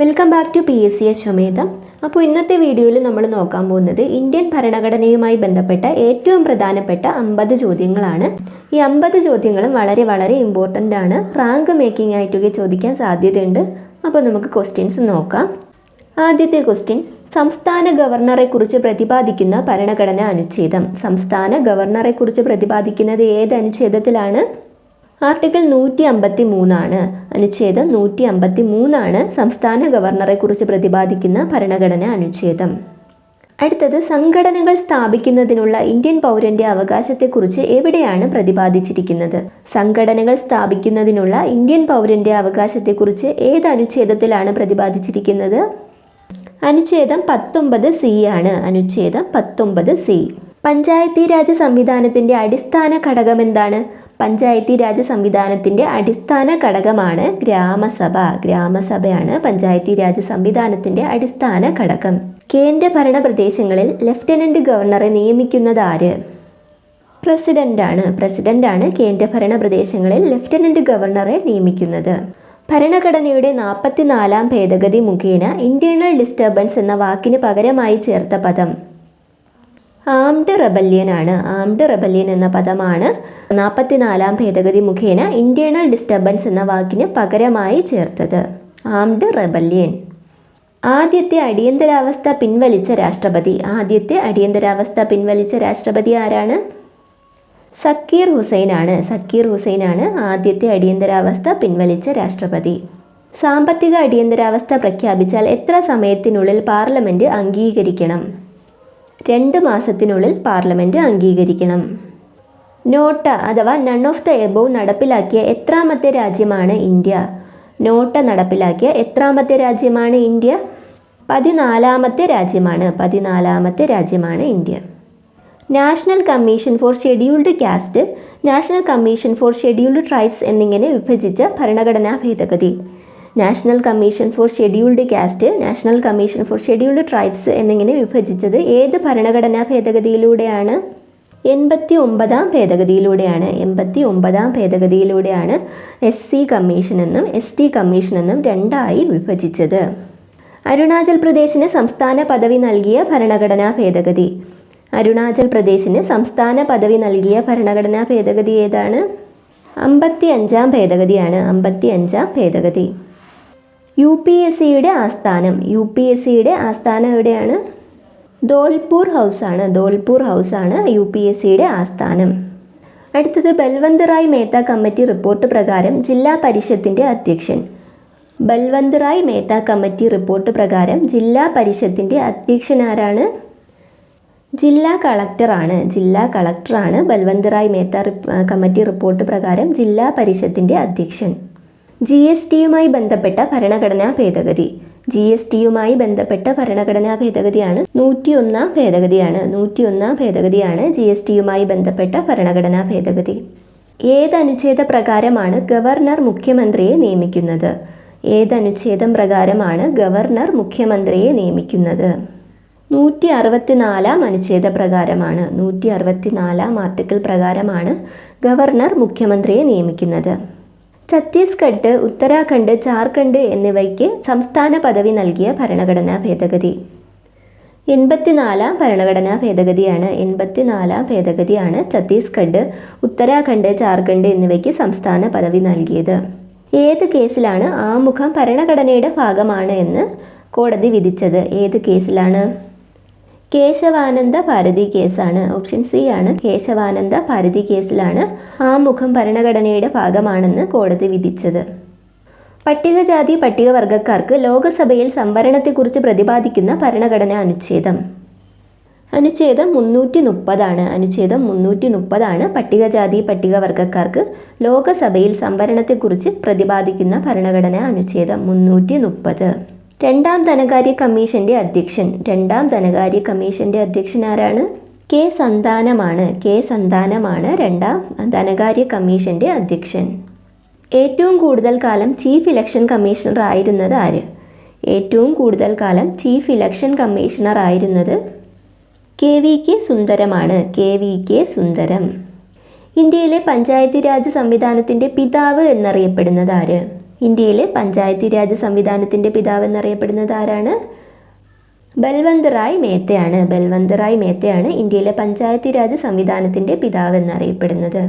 Welcome back to P S C S Ashwamedham അപ്പോൾ ഇന്നത്തെ വീഡിയോയിൽ നമ്മൾ നോക്കാൻ പോകുന്നത് ഇന്ത്യൻ ഭരണഘടനയുമായി ബന്ധപ്പെട്ട ഏറ്റവും പ്രധാനപ്പെട്ട അമ്പത് ചോദ്യങ്ങളാണ്. ഈ അമ്പത് ചോദ്യങ്ങളും വളരെ വളരെ ഇമ്പോർട്ടന്റ് ആണ്. റാങ്ക് മേക്കിംഗ് ആയിട്ടൊക്കെ ചോദിക്കാൻ സാധ്യതയുണ്ട്. അപ്പോൾ നമുക്ക് ക്വസ്റ്റ്യൻസ് നോക്കാം. ആദ്യത്തെ ക്വസ്റ്റ്യൻ സംസ്ഥാന ഗവർണറെക്കുറിച്ച് പ്രതിപാദിക്കുന്ന ഭരണഘടനാ അനുച്ഛേദം. സംസ്ഥാന ഗവർണറെക്കുറിച്ച് പ്രതിപാദിക്കുന്നത് ഏത് അനുച്ഛേദത്തിലാണ്? ആർട്ടിക്കിൾ നൂറ്റി അമ്പത്തി മൂന്നാണ് അനുച്ഛേദം നൂറ്റി അമ്പത്തി മൂന്നാണ് സംസ്ഥാന ഗവർണറെക്കുറിച്ച് പ്രതിപാദിക്കുന്ന ഭരണഘടനാ അനുച്ഛേദം. അടുത്തത് സംഘടനകൾ സ്ഥാപിക്കുന്നതിനുള്ള ഇന്ത്യൻ പൗരന്റെ അവകാശത്തെക്കുറിച്ച് എവിടെയാണ് പ്രതിപാദിച്ചിരിക്കുന്നത്? സംഘടനകൾ സ്ഥാപിക്കുന്നതിനുള്ള ഇന്ത്യൻ പൗരന്റെ അവകാശത്തെക്കുറിച്ച് ഏത് അനുച്ഛേദത്തിലാണ് പ്രതിപാദിച്ചിരിക്കുന്നത്? അനുച്ഛേദം പത്തൊമ്പത് സി ആണ്. അനുച്ഛേദം പത്തൊമ്പത് സി. പഞ്ചായത്തി രാജ് സംവിധാനത്തിന്റെ അടിസ്ഥാന ഘടകം എന്താണ് പഞ്ചായത്തി രാജ് സംവിധാനത്തിന്റെ അടിസ്ഥാന ഘടകമാണ് ഗ്രാമസഭ. ഗ്രാമസഭയാണ് പഞ്ചായത്തി രാജ് സംവിധാനത്തിന്റെ അടിസ്ഥാന ഘടകം. കേന്ദ്ര ഭരണ പ്രദേശങ്ങളിൽ ലഫ്റ്റനന്റ് ഗവർണറെ നിയമിക്കുന്നത് ആര്? പ്രസിഡന്റാണ്. പ്രസിഡന്റാണ് കേന്ദ്രഭരണ പ്രദേശങ്ങളിൽ ലഫ്റ്റനന്റ് ഗവർണറെ നിയമിക്കുന്നത്. ഭരണഘടനയുടെ നാൽപ്പത്തിനാലാം ഭേദഗതി മുഖേന ഇന്റേണൽ ഡിസ്റ്റർബൻസ് എന്ന വാക്കിന് പകരമായി ചേർത്ത പദം ആംഡ് റെബല്യൻ ആണ്. ആംഡ് റെബല്യൻ എന്ന പദമാണ് നാൽപ്പത്തിനാലാം ഭേദഗതി മുഖേന ഇന്റേണൽ ഡിസ്റ്റർബൻസ് എന്ന വാക്കിന് പകരമായി ചേർത്തത്. Armed rebellion. ആദ്യത്തെ അടിയന്തരാവസ്ഥ പിൻവലിച്ച രാഷ്ട്രപതി. ആദ്യത്തെ അടിയന്തരാവസ്ഥ പിൻവലിച്ച രാഷ്ട്രപതി ആരാണ്? സക്കീർ ഹുസൈൻ ആണ്. സക്കീർ ഹുസൈൻ ആണ് ആദ്യത്തെ അടിയന്തരാവസ്ഥ പിൻവലിച്ച രാഷ്ട്രപതി. സാമ്പത്തിക അടിയന്തരാവസ്ഥ പ്രഖ്യാപിച്ചാൽ എത്ര സമയത്തിനുള്ളിൽ പാർലമെന്റ് അംഗീകരിക്കണം? രണ്ട് മാസത്തിനുള്ളിൽ പാർലമെന്റ് അംഗീകരിക്കണം. നോട്ട അഥവാ നൺ ഓഫ് ദ എബോവ് നടപ്പിലാക്കിയ എത്രാമത്തെ രാജ്യമാണ് ഇന്ത്യ? നോട്ട നടപ്പിലാക്കിയ എത്രാമത്തെ രാജ്യമാണ് ഇന്ത്യ? പതിനാലാമത്തെ രാജ്യമാണ് പതിനാലാമത്തെ രാജ്യമാണ് India. National commission for scheduled caste national commission for scheduled tribes എന്നിങ്ങനെ വിഭജിച്ച ഭരണഘടനാ ഭേദഗതി. National commission for scheduled caste national commission for scheduled tribes എന്നിങ്ങനെ വിഭജിച്ചത്. ഏത് ഭരണഘടനാ ഭേദഗതിയിലൂടെയാണ്? എൺപത്തി ഒമ്പതാം ഭേദഗതിയിലൂടെയാണ്. എൺപത്തി ഒമ്പതാം ഭേദഗതിയിലൂടെയാണ് എസ് സി കമ്മീഷൻ എന്നും എസ് ടി കമ്മീഷൻ എന്നും രണ്ടായി വിഭജിച്ചത്. അരുണാചൽ പ്രദേശിന് സംസ്ഥാന പദവി നൽകിയ ഭരണഘടനാ ഭേദഗതി. അരുണാചൽ പ്രദേശിന് സംസ്ഥാന പദവി നൽകിയ ഭരണഘടനാ ഭേദഗതി ഏതാണ്? അമ്പത്തി അഞ്ചാം ഭേദഗതിയാണ്. അമ്പത്തി അഞ്ചാം ഭേദഗതി. യു പി എസ് സിയുടെ ആസ്ഥാനം. യു പി എസ് സിയുടെ ആസ്ഥാനം എവിടെയാണ്? ദോൽപൂർ ഹൗസാണ്. ധോൽപൂർ ഹൗസാണ് യു പി എസ് സിയുടെ ആസ്ഥാനം. അടുത്തത് ബൽവന്ത് റായ് മേത്ത കമ്മിറ്റി റിപ്പോർട്ട് പ്രകാരം ജില്ലാ പരിഷത്തിന്റെ അധ്യക്ഷൻ. ബൽവന്ത് റായ് മേത്ത കമ്മിറ്റി റിപ്പോർട്ട് പ്രകാരം ജില്ലാ പരിഷത്തിന്റെ അധ്യക്ഷൻ ആരാണ്? ജില്ലാ കളക്ടറാണ്. ജില്ലാ കളക്ടറാണ് ബൽവന്ത് റായ് മേത്ത കമ്മിറ്റി റിപ്പോർട്ട് പ്രകാരം ജില്ലാ പരിഷത്തിന്റെ അധ്യക്ഷൻ. ജി എസ് ടിയുമായി ബന്ധപ്പെട്ട ഭരണഘടനാ ഭേദഗതി. ജി എസ് ടിയുമായി ബന്ധപ്പെട്ട ഭരണഘടനാ ഭേദഗതിയാണ് നൂറ്റിയൊന്നാം ഭേദഗതിയാണ്. നൂറ്റിയൊന്നാം ഭേദഗതിയാണ് ജി എസ് ടിയുമായി ബന്ധപ്പെട്ട ഭരണഘടനാ ഭേദഗതി. ഏത് അനുച്ഛേദ പ്രകാരമാണ് ഗവർണർ മുഖ്യമന്ത്രിയെ നിയമിക്കുന്നത്? ഏത് അനുച്ഛേദം പ്രകാരമാണ് ഗവർണർ മുഖ്യമന്ത്രിയെ നിയമിക്കുന്നത്? നൂറ്റി അറുപത്തിനാലാം അനുച്ഛേദ പ്രകാരമാണ്. നൂറ്റി അറുപത്തിനാലാം ആർട്ടിക്കിൾ പ്രകാരമാണ് ഗവർണർ മുഖ്യമന്ത്രിയെ നിയമിക്കുന്നത്. ഛത്തീസ്ഗഡ് ഉത്തരാഖണ്ഡ് ജാർഖണ്ഡ് എന്നിവയ്ക്ക് സംസ്ഥാന പദവി നൽകിയ ഭരണഘടനാ ഭേദഗതി. എൺപത്തിനാലാം ഭരണഘടനാ ഭേദഗതിയാണ് എൺപത്തിനാലാം ഭേദഗതിയാണ് ഛത്തീസ്ഗഡ് ഉത്തരാഖണ്ഡ് ജാർഖണ്ഡ് എന്നിവയ്ക്ക് സംസ്ഥാന പദവി നൽകിയത്. ഏത് കേസിലാണ് ആമുഖം ഭരണഘടനയുടെ ഭാഗമാണ് എന്ന് കോടതി വിധിച്ചത്? ഏത് കേസിലാണ്? കേശവാനന്ദ ഭാരതി കേസാണ്. ഓപ്ഷൻ സി ആണ്. കേശവാനന്ദ ഭാരതി കേസിലാണ് ആമുഖം ഭരണഘടനയുടെ ഭാഗമാണെന്ന് കോടതി വിധിച്ചത്. പട്ടികജാതി പട്ടികവർഗക്കാർക്ക് ലോകസഭയിൽ സംവരണത്തെക്കുറിച്ച് പ്രതിപാദിക്കുന്ന ഭരണഘടനാ അനുച്ഛേദം. അനുച്ഛേദം മുന്നൂറ്റി മുപ്പതാണ് അനുച്ഛേദം മുന്നൂറ്റി മുപ്പതാണ് പട്ടികജാതി പട്ടികവർഗക്കാർക്ക് ലോകസഭയിൽ സംവരണത്തെക്കുറിച്ച് പ്രതിപാദിക്കുന്ന ഭരണഘടനാ അനുച്ഛേദം മുന്നൂറ്റി മുപ്പത് രണ്ടാം ധനകാര്യ കമ്മീഷന്റെ അധ്യക്ഷൻ. രണ്ടാം ധനകാര്യ കമ്മീഷന്റെ അധ്യക്ഷൻ ആരാണ്? കെ സന്താനമാണ്. കെ സന്താനമാണ് രണ്ടാം ധനകാര്യ കമ്മീഷന്റെ അധ്യക്ഷൻ. ഏറ്റവും കൂടുതൽ കാലം ചീഫ് ഇലക്ഷൻ കമ്മീഷണർ ആയിരുന്നത് ആര്? ഏറ്റവും കൂടുതൽ കാലം ചീഫ് ഇലക്ഷൻ കമ്മീഷണർ ആയിരുന്നത് കെ വി കെ സുന്ദരമാണ്. K V K Sundaram. ഇന്ത്യയിലെ പഞ്ചായത്തി രാജ് സംവിധാനത്തിന്റെ പിതാവ് എന്നറിയപ്പെടുന്നത് ആര്? ഇന്ത്യയിലെ പഞ്ചായത്തി രാജ് സംവിധാനത്തിന്റെ പിതാവ് എന്നറിയപ്പെടുന്നത് ആരാണ് ബൽവന്ത് റായ് മേത്തയാണ്. ബൽവന്ത് റായ് മേത്തയാണ് ഇന്ത്യയിലെ പഞ്ചായത്തി രാജ് സംവിധാനത്തിന്റെ പിതാവ് എന്നറിയപ്പെടുന്നത്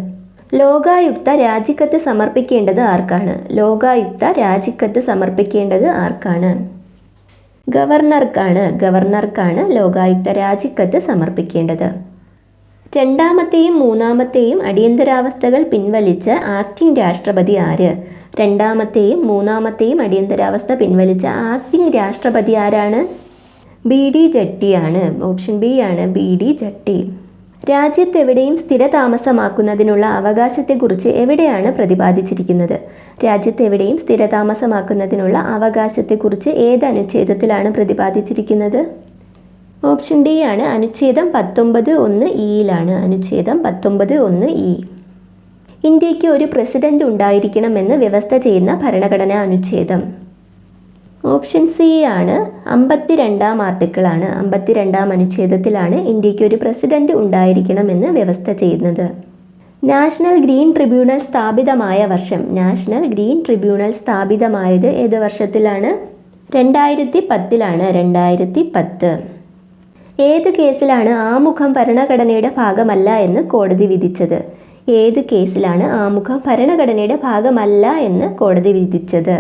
ലോകായുക്ത രാജിക്കത്ത് സമർപ്പിക്കേണ്ടത് ആർക്കാണ്? ലോകായുക്ത രാജിക്കത്ത് സമർപ്പിക്കേണ്ടത് ആർക്കാണ്? ഗവർണർക്കാണ്. ഗവർണർക്കാണ് ലോകായുക്ത രാജിക്കത്ത് സമർപ്പിക്കേണ്ടത്. രണ്ടാമത്തെയും മൂന്നാമത്തെയും അടിയന്തരാവസ്ഥകൾ പിൻവലിച്ച ആക്ടിംഗ് രാഷ്ട്രപതി ആര്? രണ്ടാമത്തെയും മൂന്നാമത്തെയും അടിയന്തരാവസ്ഥ പിൻവലിച്ച ആക്ടിംഗ് രാഷ്ട്രപതി ആരാണ്? ബി ഡി ജട്ടിയാണ് ഓപ്ഷൻ ബി ആണ് ബി ഡി ജട്ടി. രാജ്യത്തെവിടെയും സ്ഥിരതാമസമാക്കുന്നതിനുള്ള അവകാശത്തെക്കുറിച്ച് എവിടെയാണ് പ്രതിപാദിച്ചിരിക്കുന്നത്? രാജ്യത്തെവിടെയും സ്ഥിരതാമസമാക്കുന്നതിനുള്ള അവകാശത്തെക്കുറിച്ച് ഏത് അനുച്ഛേദത്തിലാണ് പ്രതിപാദിച്ചിരിക്കുന്നത്? ഓപ്ഷൻ ഡി ആണ് അനുച്ഛേദം പത്തൊമ്പത് ഒന്ന് ഇയിലാണ് അനുച്ഛേദം പത്തൊമ്പത് ഒന്ന് ഇ ഇന്ത്യയ്ക്ക് ഒരു പ്രസിഡന്റ് ഉണ്ടായിരിക്കണമെന്ന് വ്യവസ്ഥ ചെയ്യുന്ന ഭരണഘടനാ അനുച്ഛേദം. ഓപ്ഷൻ സി ആണ് അമ്പത്തിരണ്ടാം ആർട്ടിക്കിളാണ്. അമ്പത്തിരണ്ടാം അനുച്ഛേദത്തിലാണ് ഇന്ത്യയ്ക്ക് ഒരു പ്രസിഡന്റ് ഉണ്ടായിരിക്കണമെന്ന് വ്യവസ്ഥ ചെയ്യുന്നത്. നാഷണൽ ഗ്രീൻ ട്രിബ്യൂണൽ സ്ഥാപിതമായ വർഷം. നാഷണൽ ഗ്രീൻ ട്രിബ്യൂണൽ സ്ഥാപിതമായത് ഏത് വർഷത്തിലാണ്? രണ്ടായിരത്തി പത്തിലാണ്. രണ്ടായിരത്തി പത്ത്. ഏത് കേസിലാണ് ആമുഖം ഭരണഘടനയുടെ ഭാഗമല്ല എന്ന് കോടതി വിധിച്ചത്? ഏത് കേസിലാണ് ആമുഖം ഭരണഘടനയുടെ ഭാഗമല്ല എന്ന് കോടതി വിധിച്ചത്?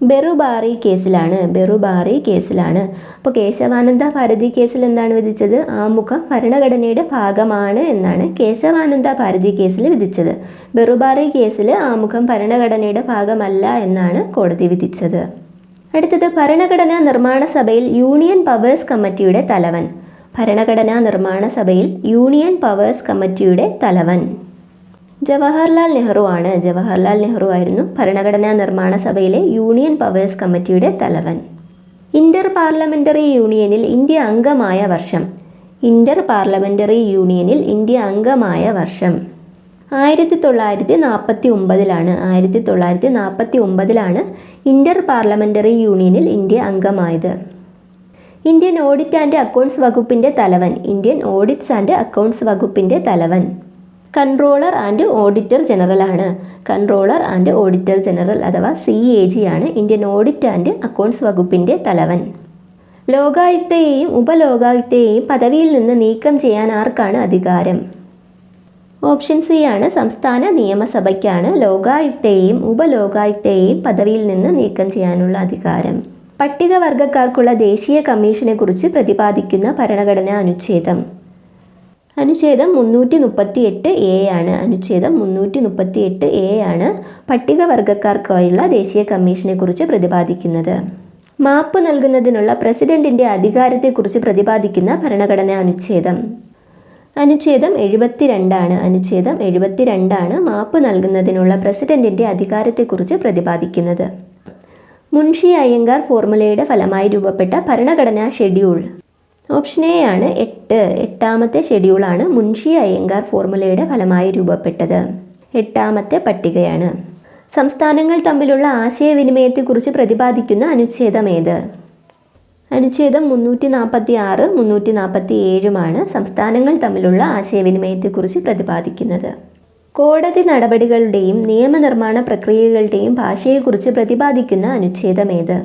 ബെറുബാറി കേസിലാണ് ബെറുബാറി കേസിലാണ്. അപ്പോൾ കേശവാനന്ദ ഭാരതി കേസിൽ എന്താണ് വിധിച്ചത്? ആമുഖം ഭരണഘടനയുടെ ഭാഗമാണ് എന്നാണ് കേശവാനന്ദ ഭാരതി കേസിൽ വിധിച്ചത്. ബെറുബാറി കേസിൽ ആമുഖം ഭരണഘടനയുടെ ഭാഗമല്ല എന്നാണ് കോടതി വിധിച്ചത്. അടുത്തത് ഭരണഘടനാ നിർമ്മാണ സഭയിൽ യൂണിയൻ പവേഴ്സ് കമ്മിറ്റിയുടെ തലവൻ. ഭരണഘടനാ നിർമ്മാണ സഭയിൽ യൂണിയൻ പവേഴ്സ് കമ്മിറ്റിയുടെ തലവൻ. ജവഹർലാൽ നെഹ്റു ആണ്. ജവഹർലാൽ നെഹ്റു ആയിരുന്നു ഭരണഘടനാ നിർമ്മാണ സഭയിലെ യൂണിയൻ പവേഴ്സ് കമ്മിറ്റിയുടെ തലവൻ. ഇന്റർ പാർലമെന്ററി യൂണിയനിൽ ഇന്ത്യ അംഗമായ വർഷം. ഇന്റർ പാർലമെന്ററി യൂണിയനിൽ ഇന്ത്യ അംഗമായ വർഷം. ആയിരത്തി തൊള്ളായിരത്തി നാൽപ്പത്തി ഒമ്പതിലാണ് ആയിരത്തി തൊള്ളായിരത്തി നാൽപ്പത്തി ഒമ്പതിലാണ് ഇന്റർ പാർലമെന്ററി യൂണിയനിൽ ഇന്ത്യ അംഗമായത്. ഇന്ത്യൻ ഓഡിറ്റ് ആൻഡ് അക്കൗണ്ട്സ് വകുപ്പിന്റെ തലവൻ ഇന്ത്യൻ ഓഡിറ്റ്സ് ആൻഡ് അക്കൗണ്ട്സ് വകുപ്പിന്റെ തലവൻ. കൺട്രോളർ ആൻഡ് ഓഡിറ്റർ ജനറൽ ആണ് കൺട്രോളർ ആൻഡ് ഓഡിറ്റർ ജനറൽ അഥവാ സി എ ജി ആണ് ഇന്ത്യൻ ഓഡിറ്റ് ആൻഡ് അക്കൗണ്ട്സ് വകുപ്പിന്റെ തലവൻ. ലോകായുക്തയെയും ഉപലോകായുക്തയെയും പദവിയിൽ നിന്ന് നീക്കം ചെയ്യാൻ ആർക്കാണ് അധികാരം? ഓപ്ഷൻ സി ആണ് സംസ്ഥാന നിയമസഭയ്ക്കാണ് ലോകായുക്തയെയും ഉപലോകായുക്തയെയും പദവിയിൽ നിന്ന് നീക്കം ചെയ്യാനുള്ള അധികാരം. പട്ടികവർഗക്കാർക്കുള്ള ദേശീയ കമ്മീഷനെ കുറിച്ച് പ്രതിപാദിക്കുന്ന ഭരണഘടനാ അനുച്ഛേദം. അനുച്ഛേദം മുന്നൂറ്റി മുപ്പത്തി എട്ട് എ ആണ്. അനുച്ഛേദം മുന്നൂറ്റി മുപ്പത്തി എട്ട് എ ആണ് പട്ടികവർഗക്കാർക്കായുള്ള ദേശീയ കമ്മീഷനെ കുറിച്ച് പ്രതിപാദിക്കുന്നത്. മാപ്പ് നൽകുന്നതിനുള്ള പ്രസിഡന്റിന്റെ അധികാരത്തെക്കുറിച്ച് പ്രതിപാദിക്കുന്ന ഭരണഘടനാ അനുച്ഛേദം. അനുച്ഛേദം എഴുപത്തിരണ്ടാണ്. അനുച്ഛേദം എഴുപത്തിരണ്ടാണ് മാപ്പ് നൽകുന്നതിനുള്ള പ്രസിഡന്റിന്റെ അധികാരത്തെക്കുറിച്ച് പ്രതിപാദിക്കുന്നത്. മുൻഷി അയ്യങ്കാർ ഫോർമുലയുടെ ഫലമായി രൂപപ്പെട്ട ഭരണഘടനാ ഷെഡ്യൂൾ. ഓപ്ഷൻ എ ആണ് എട്ട്. എട്ടാമത്തെ ഷെഡ്യൂളാണ് മുൻഷി അയ്യങ്കാർ ഫോർമുലയുടെ ഫലമായി രൂപപ്പെട്ടത്. എട്ടാമത്തെ പട്ടികയാണ്. സംസ്ഥാനങ്ങൾ തമ്മിലുള്ള ആശയവിനിമയത്തെക്കുറിച്ച് പ്രതിപാദിക്കുന്ന അനുച്ഛേദം ഏത്? അനുച്ഛേദം മുന്നൂറ്റി നാൽപ്പത്തി ആറ് മുന്നൂറ്റി നാൽപ്പത്തി ഏഴുമാണ് സംസ്ഥാനങ്ങൾ തമ്മിലുള്ള ആശയവിനിമയത്തെക്കുറിച്ച് പ്രതിപാദിക്കുന്നത്. കോടതി നടപടികളുടെയും നിയമനിർമ്മാണ പ്രക്രിയകളുടെയും ഭാഷയെക്കുറിച്ച് പ്രതിപാദിക്കുന്ന അനുച്ഛേദം ഏത്?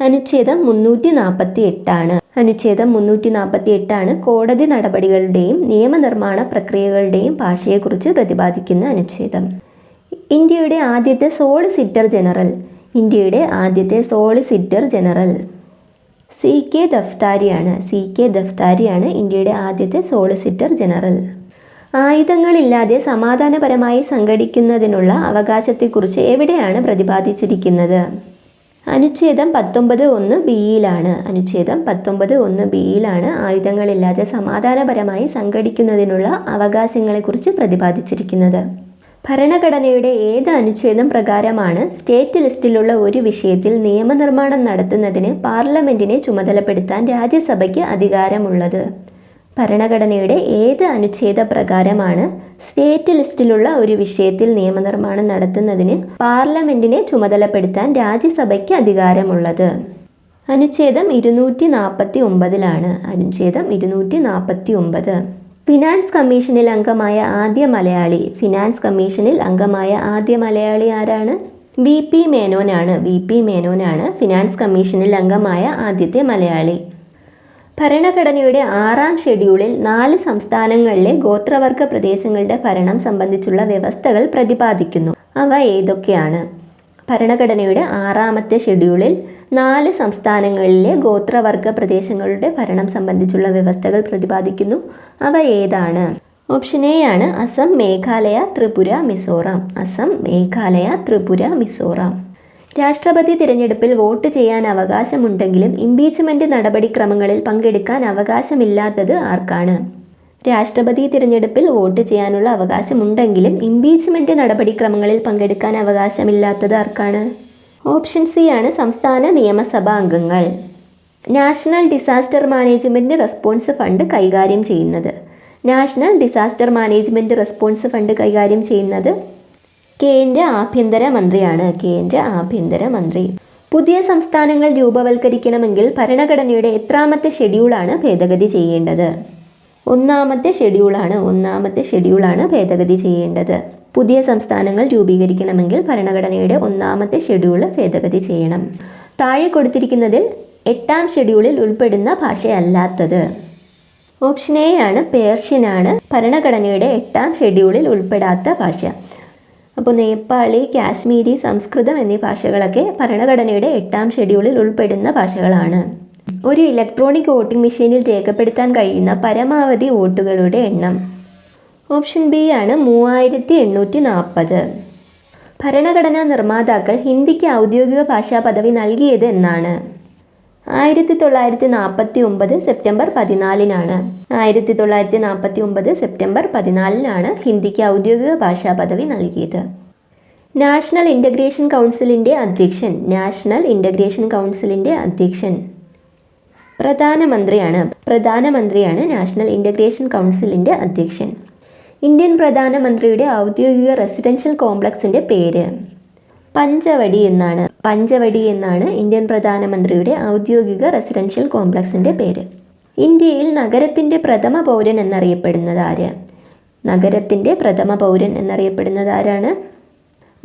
അനുച്ഛേദം മുന്നൂറ്റി നാൽപ്പത്തി എട്ടാണ് അനുച്ഛേദം മുന്നൂറ്റി നാൽപ്പത്തി എട്ടാണ് കോടതി നടപടികളുടെയും നിയമനിർമ്മാണ പ്രക്രിയകളുടെയും ഭാഷയെക്കുറിച്ച് പ്രതിപാദിക്കുന്ന അനുച്ഛേദം. ഇന്ത്യയുടെ ആദ്യത്തെ സോളിസിറ്റർ ജനറൽ. ഇന്ത്യയുടെ ആദ്യത്തെ സോളിസിറ്റർ ജനറൽ. സി കെ ദഫ്താരിയാണ്. സി കെ ദഫ്താരിയാണ് ഇന്ത്യയുടെ ആദ്യത്തെ സോളിസിറ്റർ ജനറൽ. ആയുധങ്ങളില്ലാതെ സമാധാനപരമായി സംഘടിക്കുന്നതിനുള്ള അവകാശത്തെക്കുറിച്ച് എവിടെയാണ് പ്രതിപാദിച്ചിരിക്കുന്നത്? അനുച്ഛേദം പത്തൊമ്പത് ഒന്ന് ബിയിലാണ് അനുച്ഛേദം പത്തൊമ്പത് ഒന്ന് ബിയിലാണ് ആയുധങ്ങളില്ലാതെ സമാധാനപരമായി സംഘടിക്കുന്നതിനുള്ള അവകാശങ്ങളെക്കുറിച്ച് പ്രതിപാദിച്ചിരിക്കുന്നത്. ഭരണഘടനയുടെ ഏത് അനുച്ഛേദം പ്രകാരമാണ് സ്റ്റേറ്റ് ലിസ്റ്റിലുള്ള ഒരു വിഷയത്തിൽ നിയമനിർമ്മാണം നടത്തുന്നതിന് പാർലമെന്റിനെ ചുമതലപ്പെടുത്താൻ രാജ്യസഭയ്ക്ക് അധികാരമുള്ളത്? ഭരണഘടനയുടെ ഏത് അനുച്ഛേദ പ്രകാരമാണ് സ്റ്റേറ്റ് ലിസ്റ്റിലുള്ള ഒരു വിഷയത്തിൽ നിയമനിർമ്മാണം നടത്തുന്നതിന് പാർലമെന്റിനെ ചുമതലപ്പെടുത്താൻ രാജ്യസഭയ്ക്ക് അധികാരമുള്ളത്? അനുച്ഛേദം ഇരുന്നൂറ്റി നാൽപ്പത്തി ഒമ്പതിലാണ് അനുച്ഛേദം ഇരുന്നൂറ്റി നാൽപ്പത്തി ഒമ്പത് ഫിനാൻസ് കമ്മീഷനിൽ അംഗമായ ആദ്യ മലയാളി ഫിനാൻസ് കമ്മീഷനിൽ അംഗമായ ആദ്യ മലയാളി ആരാണ്? വി പി മേനോനാണ്. വി പി മേനോനാണ് ഫിനാൻസ് കമ്മീഷനിൽ അംഗമായ ആദ്യത്തെ മലയാളി. ഭരണഘടനയുടെ ആറാം ഷെഡ്യൂളിൽ നാല് സംസ്ഥാനങ്ങളിലെ ഗോത്രവർഗ പ്രദേശങ്ങളുടെ ഭരണം സംബന്ധിച്ചുള്ള വ്യവസ്ഥകൾ പ്രതിപാദിക്കുന്നു. അവ ഏതൊക്കെയാണ്? ഭരണഘടനയുടെ ആറാമത്തെ ഷെഡ്യൂളിൽ നാല് സംസ്ഥാനങ്ങളിലെ ഗോത്രവർഗ പ്രദേശങ്ങളുടെ ഭരണം സംബന്ധിച്ചുള്ള വ്യവസ്ഥകൾ പ്രതിപാദിക്കുന്നു. അവ ഏതാണ്? ഓപ്ഷൻ എ ആണ് അസം മേഘാലയ ത്രിപുര മിസോറാം. അസം മേഘാലയ ത്രിപുര മിസോറാം. രാഷ്ട്രപതി തിരഞ്ഞെടുപ്പിൽ വോട്ട് ചെയ്യാൻ അവകാശമുണ്ടെങ്കിലും ഇംപീച്ച്മെന്റ് നടപടിക്രമങ്ങളിൽ പങ്കെടുക്കാൻ അവകാശമില്ലാത്തത് ആർക്കാണ്? രാഷ്ട്രപതി തിരഞ്ഞെടുപ്പിൽ വോട്ട് ചെയ്യാനുള്ള അവകാശമുണ്ടെങ്കിലും ഇംപീച്ച്മെന്റ് നടപടിക്രമങ്ങളിൽ പങ്കെടുക്കാൻ അവകാശമില്ലാത്തത് ആർക്കാണ്? ഓപ്ഷൻ സി ആണ് സംസ്ഥാന നിയമസഭാ അംഗങ്ങൾ. National disaster management response fund കൈകാര്യം ചെയ്യുന്നത്. National disaster management response fund കൈകാര്യം ചെയ്യുന്നത് കേന്ദ്ര ആഭ്യന്തര മന്ത്രിയാണ്. കേന്ദ്ര ആഭ്യന്തര മന്ത്രി. പുതിയ സംസ്ഥാനങ്ങൾ രൂപവൽക്കരിക്കണമെങ്കിൽ ഭരണഘടനയുടെ എത്രാമത്തെ ഷെഡ്യൂളാണ് ഭേദഗതി ചെയ്യേണ്ടത്. ഒന്നാമത്തെ ഷെഡ്യൂളാണ് ഒന്നാമത്തെ ഷെഡ്യൂളാണ് ഭേദഗതി ചെയ്യേണ്ടത്. പുതിയ സംസ്ഥാനങ്ങൾ രൂപീകരിക്കണമെങ്കിൽ ഭരണഘടനയുടെ ഒന്നാമത്തെ ഷെഡ്യൂൾ ഭേദഗതി ചെയ്യണം. താഴെ കൊടുത്തിരിക്കുന്നതിൽ എട്ടാം ഷെഡ്യൂളിൽ ഉൾപ്പെടുന്ന ഭാഷയല്ലാത്തത്. ഓപ്ഷൻ എ ആണ് പേർഷ്യനാണ്. ഭരണഘടനയുടെ എട്ടാം ഷെഡ്യൂളിൽ ഉൾപ്പെടാത്ത ഭാഷ. അപ്പോൾ നേപ്പാളി കാശ്മീരി സംസ്കൃതം എന്നീ ഭാഷകളൊക്കെ ഭരണഘടനയുടെ എട്ടാം ഷെഡ്യൂളിൽ ഉൾപ്പെടുന്ന ഭാഷകളാണ്. ഒരു ഇലക്ട്രോണിക് വോട്ടിംഗ് മെഷീനിൽ രേഖപ്പെടുത്താൻ കഴിയുന്ന പരമാവധി വോട്ടുകളുടെ എണ്ണം. ഓപ്ഷൻ ബി ആണ് മൂവായിരത്തി എണ്ണൂറ്റി നാൽപ്പത് ഭരണഘടനാ നിർമ്മാതാക്കൾ ഹിന്ദിക്ക് ഔദ്യോഗിക ഭാഷാ പദവി നൽകിയത് എന്നാണ്. ആയിരത്തി തൊള്ളായിരത്തി നാൽപ്പത്തി ഒമ്പത് സെപ്റ്റംബർ പതിനാലിനാണ്. ആയിരത്തി തൊള്ളായിരത്തി നാൽപ്പത്തി ഒമ്പത് സെപ്റ്റംബർ പതിനാലിനാണ് ഹിന്ദിക്ക് ഔദ്യോഗിക ഭാഷാ പദവി നൽകിയത്. നാഷണൽ ഇന്റഗ്രേഷൻ കൗൺസിലിന്റെ അധ്യക്ഷൻ നാഷണൽ ഇന്റഗ്രേഷൻ കൗൺസിലിന്റെ അധ്യക്ഷൻ. പ്രധാനമന്ത്രിയാണ് പ്രധാനമന്ത്രിയാണ് നാഷണൽ ഇന്റഗ്രേഷൻ കൗൺസിലിന്റെ അധ്യക്ഷൻ. ഇന്ത്യൻ പ്രധാനമന്ത്രിയുടെ ഔദ്യോഗിക റെസിഡൻഷ്യൽ കോംപ്ലക്സിന്റെ പേര്. പഞ്ചവടി എന്നാണ്. പഞ്ചവടി എന്നാണ് ഇന്ത്യൻ പ്രധാനമന്ത്രിയുടെ ഔദ്യോഗിക റെസിഡൻഷ്യൽ കോംപ്ലക്സിന്റെ പേര്. ഇന്ത്യയിൽ നഗരത്തിന്റെ പ്രഥമ പൗരൻ എന്നറിയപ്പെടുന്നത് ആര്? നഗരത്തിന്റെ പ്രഥമ പൗരൻ എന്നറിയപ്പെടുന്നത് ആരാണ്?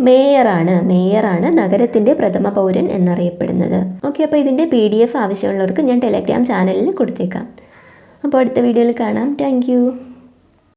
മേയറാണ്. മേയറാണ് നഗരത്തിന്റെ പ്രഥമ പൗരൻ എന്നറിയപ്പെടുന്നത്. ഓക്കെ അപ്പോൾ ഇതിന്റെ പി ഡി എഫ് ആവശ്യമുള്ളവർക്ക് ഞാൻ ടെലഗ്രാം ചാനലിൽ കൊടുത്തേക്കാം. അപ്പോൾ അടുത്ത വീഡിയോയിൽ കാണാം. താങ്ക്